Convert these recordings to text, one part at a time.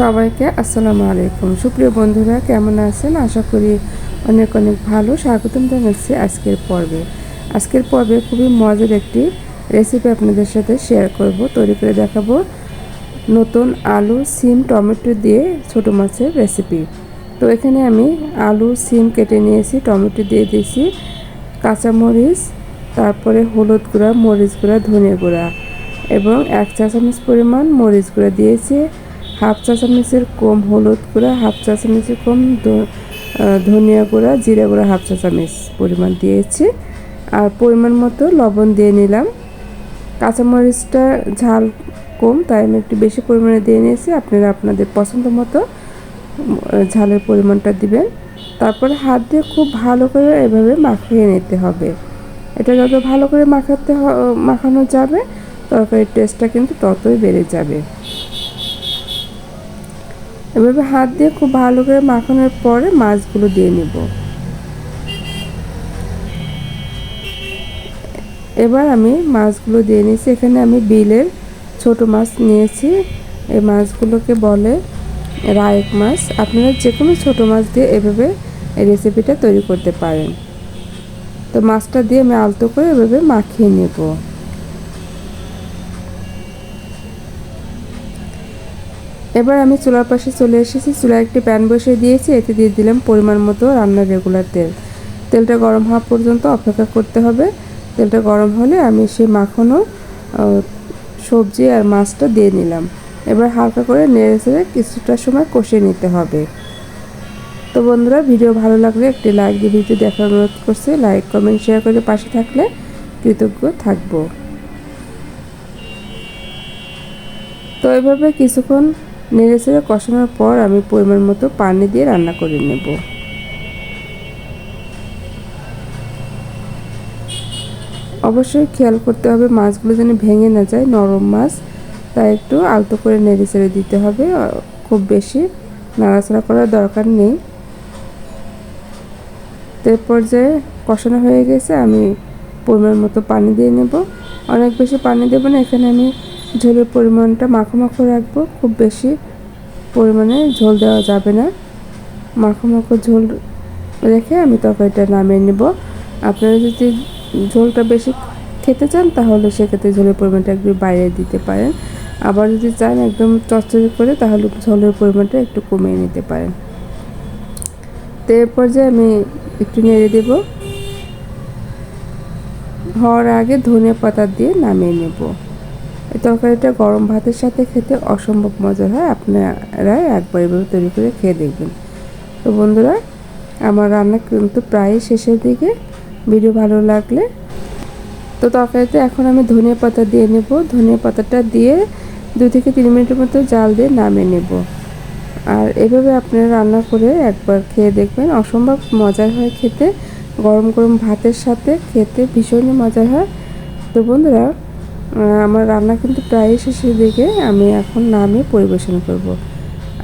সবাইকে আসসালামু আলাইকুম। সুপ্রিয় বন্ধুরা, কেমন আছেন? আশা করি অনেক অনেক ভালো। স্বাগতম জানাচ্ছি আজকের পর্বে। আজকের পর্বে খুবই মজার একটি রেসিপি আপনাদের সাথে শেয়ার করব। তৈরি করে দেখাবো নতুন আলু, সিম, টমেটো দিয়ে ছোটো মাছের রেসিপি তো এখানে আমি আলু, সিম কেটে নিয়েছি, টমেটো দিয়ে দিয়েছি, কাঁচামরিচ, তারপরে হলুদ গুঁড়া, মরিচ গুঁড়া, ধনে গুঁড়া এবং এক চা চামচ পরিমাণ মরিচ গুঁড়া দিয়েছি। হাফ চা চামচের কম হলুদ গুঁড়া, হাফ চা চামচের কম ধনিয়া গুঁড়া, জিরা গুঁড়া হাফ চা চামচ পরিমাণ দিয়েছি। আর পরিমাণ মতো লবণ দিয়ে নিলাম। কাঁচামরিচটা ঝাল কম, তাই আমি একটু বেশি পরিমাণে দিয়ে নিয়েছি। আপনারা আপনাদের পছন্দ মতো ঝালের পরিমাণটা দিবেন। তারপরে হাত দিয়ে খুব ভালো করে এভাবে মাখিয়ে নিতে হবে। এটা যত ভালো করে মাখাতে মাখানো যাবে তরকারির টেস্টটা কিন্তু ততই বেড়ে যাবে। এভাবে হাত দিয়ে খুব ভালো করে মাখানোর পরে মাছগুলো দিয়ে নিব। এবার আমি মাছগুলো দিয়ে নিয়েছি। এখানে আমি বিলের ছোট মাছ নিয়েছি। এই মাছগুলোকে বলে রায়ক মাছ। আপনারা যে কোনো ছোটো মাছ দিয়ে এভাবে এই রেসিপিটা তৈরি করতে পারেন। তো মাছটা দিয়ে আমি আলতো করে এভাবে মাখিয়ে নেব। এবার আমি চুলার পাশে চলে এসেছি। চুলায় একটি প্যান বসিয়ে দিয়েছি। এতে দিয়ে দিলাম পরিমাণ মতো রান্নার রেগুলার তেল। তেলটা গরম হওয়া পর্যন্ত অপেক্ষা করতে হবে। তেলটা গরম হলে আমি সেই মাখানো সবজি আর মাছটা দিয়ে নিলাম। এবার হালকা করে নেড়ে চেড়ে কিছুটা সময় কষিয়ে নিতে হবে। তো বন্ধুরা, ভিডিও ভালো লাগলে একটি লাইক দিয়ে ভিডিও দেখার অনুরোধ করছি। লাইক, কমেন্ট, শেয়ার করে পাশে থাকলে কৃতজ্ঞ থাকব। তো এভাবে কিছুক্ষণ নেড়ে চেড়ে কষানোর পর আমি পরিমাণ মতো পানি দিয়ে রান্না করে নেব। অবশ্যই খেয়াল করতে হবে মাছগুলো যেন ভেঙে না যায়, নরম মাছ। তাই একটু আলতো করে নেড়ে চেড়ে দিতে হবে। খুব বেশি নাড়াচাড়া করার দরকার নেই। এর পর্যায়ে কষানো হয়ে গেছে, আমি পরিমাণ মতো পানি দিয়ে নেব। অনেক বেশি পানি দেবো না, এখানে আমি ঝোলের পরিমাণটা মাখো মাখো রাখব, খুব বেশি পরিমাণে ঝোল দেওয়া যাবে না। মাখো মাখো ঝোল রেখে আমি তরকারিটা নামিয়ে নেব। আপনারা যদি ঝোলটা বেশি খেতে চান, তাহলে সেক্ষেত্রে ঝোলের পরিমাণটা একটু বাইরে দিতে পারেন। আবার যদি চান একদম চচ্চড়ি করে, তাহলে ঝোলের পরিমাণটা একটু কমিয়ে নিতে পারেন। তো এর পর্যায়ে আমি একটু নেড়ে দেব। হওয়ার আগে ধনে পাতা দিয়ে নামিয়ে নেব। এই তরকারিটা গরম ভাতের সাথে খেতে অসম্ভব মজার হয়। আপনারা একবার এভাবে তৈরি করে খেয়ে দেখবেন। তো বন্ধুরা, আমার রান্না কিন্তু প্রায় শেষের দিকে। ভিডিও ভালো লাগলে তো তরকারিতে এখন আমি ধনিয়া পাতা দিয়ে নেব। ধনিয়া পাতাটা দিয়ে দু থেকে তিন মিনিটের মতো জাল দিয়ে নামিয়ে নেব। আর এভাবে আপনারা রান্না করে একবার খেয়ে দেখবেন। অসম্ভব মজার হয় খেতে। গরম গরম ভাতের সাথে খেতে ভীষণই মজার হয়। তো বন্ধুরা আমার রান্না কিন্তু প্রায় শেষের দিকে, আমি এখন নামে পরিবেশন করব।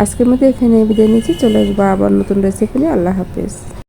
আজকের মতো এখানে বিদায় নিচ্ছি, চলে আসব আবার নতুন রেসিপি নিয়ে, আল্লাহ হাফেজ।